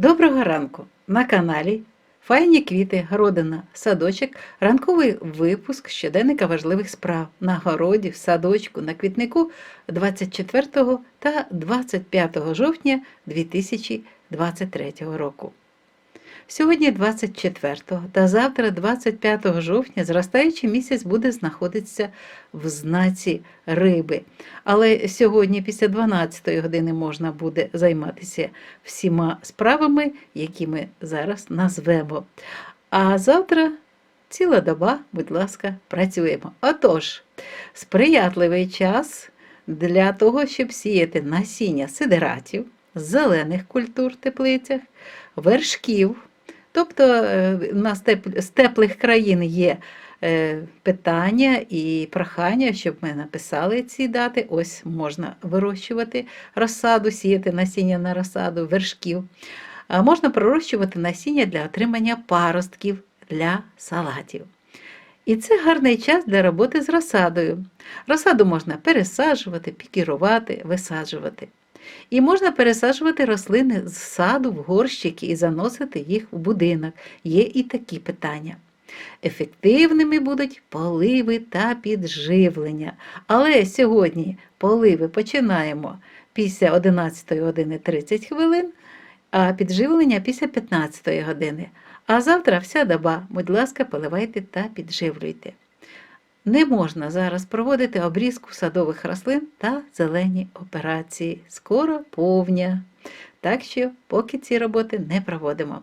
Доброго ранку! На каналі Файні квіти, городина, садочок, ранковий випуск щоденника важливих справ на городі, в садочку, на квітнику 24 та 25 жовтня 2023 року. Сьогодні 24 та завтра, 25 жовтня, зростаючий місяць буде знаходитися в знаці риби. Але сьогодні, після 12 години, можна буде займатися всіма справами, які ми зараз назвемо. А завтра ціла доба, будь ласка, працюємо. Отож, сприятливий час для того, щоб сіяти насіння сидератів, зелених культур в теплицях, вершків. Тобто е, на з теплих країн є е, питання і прохання, щоб ми написали ці дати. Ось можна вирощувати розсаду, сіяти насіння на розсаду, вершків. А можна пророщувати насіння для отримання паростків для салатів. І це гарний час для роботи з розсадою. Розсаду можна пересаджувати, пікірувати, висаджувати. І можна пересаджувати рослини з саду в горщики і заносити їх в будинок. Є і такі питання. Ефективними будуть поливи та підживлення. Але сьогодні поливи починаємо після 11 години 30 хвилин, а підживлення після 15 години. А завтра вся доба, будь ласка, поливайте та підживлюйте. Не можна зараз проводити обрізку садових рослин та зелені операції. Скоро повня. Так що поки ці роботи не проводимо.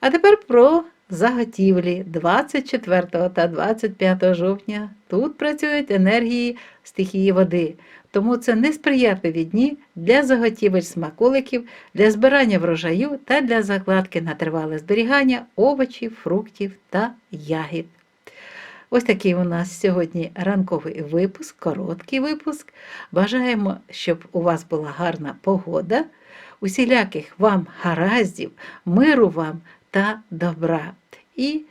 А тепер про заготівлі 24 та 25 жовтня. Тут працюють енергії стихії води, тому це несприятливі дні для заготівель смаколиків, для збирання врожаю та для закладки на тривале зберігання овочів, фруктів та ягід. Ось такий у нас сьогодні ранковий випуск, короткий випуск. Бажаємо, щоб у вас була гарна погода, усіляких вам гараздів, миру вам та добра і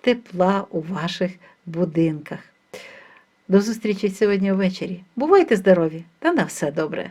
тепла у ваших будинках. До зустрічі сьогодні ввечері. Бувайте здорові та на все добре!